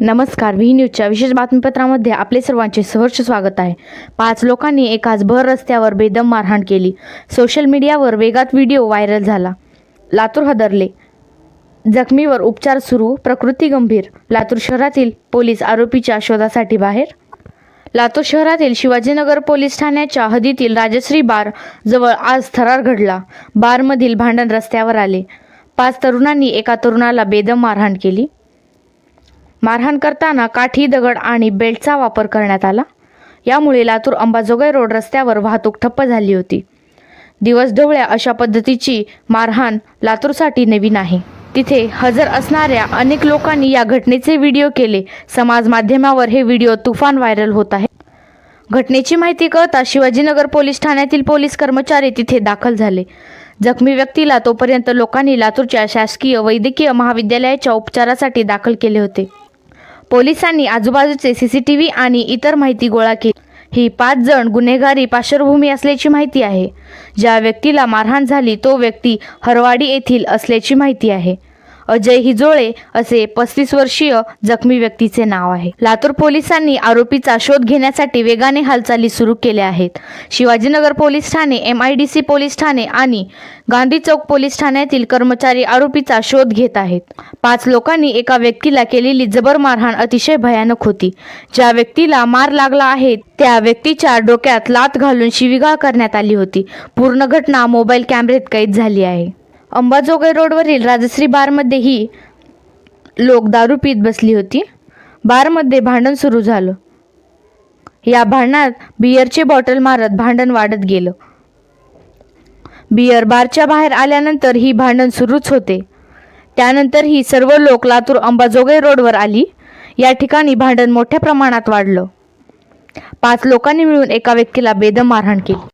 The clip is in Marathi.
नमस्कार व्ही न्यूजच्या विशेष बातमीपत्रामध्ये आपले सर्वांचे सहर्ष स्वागत आहे. पाच लोकांनी एकाच भर रस्त्यावर बेदम मारहाण केली. सोशल मीडियावर वेगात व्हिडिओ व्हायरल झाला. लातूर हदरले. जखमीवर उपचार सुरू प्रकृती गंभीर. लातूर शहरातील पोलीस आरोपीच्या शोधासाठी बाहेर. लातूर शहरातील शिवाजीनगर पोलीस ठाण्याच्या हद्दीतील राजश्री बार जवळ आज थरार घडला. बारमधील भांडण रस्त्यावर आले. पाच तरुणांनी एका तरुणाला बेदम मारहाण केली. मारहाण करताना काठी दगड आणि बेल्टचा वापर करण्यात आला. यामुळे लातूर अंबाजोगाई रोड रस्त्यावर वाहतूक ठप्प झाली होती. दिवस ढवळ्या अशा पद्धतीची मारहाण लातूरसाठी नवीन आहे तिथे हजर असणाऱ्या अनेक लोकांनी या घटनेचे व्हिडिओ केले. समाज माध्यमावर हे व्हिडिओ तुफान व्हायरल होत आहे. घटनेची माहिती कळता शिवाजीनगर पोलीस ठाण्यातील पोलीस कर्मचारी तिथे दाखल झाले. जखमी व्यक्तीला तोपर्यंत लोकांनी लातूरच्या शासकीय वैद्यकीय महाविद्यालयाच्या उपचारासाठी दाखल केले होते. पोलिसांनी आजूबाजूचे सीसीटीव्ही आणि इतर माहिती गोळा केली. ही पाच जण गुन्हेगारी पार्श्वभूमी असल्याची माहिती आहे. ज्या व्यक्तीला मारहाण झाली तो व्यक्ती हरवाडी येथील असल्याची माहिती आहे. अजय हिजोळे असे पस्तीस वर्षीय जखमी व्यक्तीचे नाव आहे. लातूर पोलिसांनी आरोपीचा शोध घेण्यासाठी वेगाने हालचाली सुरू केल्या आहेत. Shivajinagar police Thane M I D C police Thane आणि गांधी चौक पोलीस ठाण्यातील कर्मचारी आरोपीचा शोध घेत आहेत. पाच लोकांनी एका व्यक्तीला केलेली जबर मारहाण अतिशय भयानक होती. ज्या व्यक्तीला मार लागला आहे त्या व्यक्तीच्या डोक्यात लात घालून शिवीगाळ करण्यात आली होती. पूर्ण घटना मोबाईल कॅमेऱ्यात कैद झाली आहे. अंबाजोगाई रोडवरील राजश्री बारमध्ये ही लोक दारू पीत बसली होती. बारमध्ये भांडण सुरू झालं. या भांडणात बियरचे बॉटल मारत भांडण वाढत गेलं. बियर बारच्या बाहेर आल्यानंतर ही भांडण सुरूच होते. त्यानंतर ही सर्व लोक लातूर अंबाजोगाई रोडवर आली. या ठिकाणी भांडण मोठ्या प्रमाणात वाढलं. पाच लोकांनी मिळून एका व्यक्तीला बेदम मारहाण केली.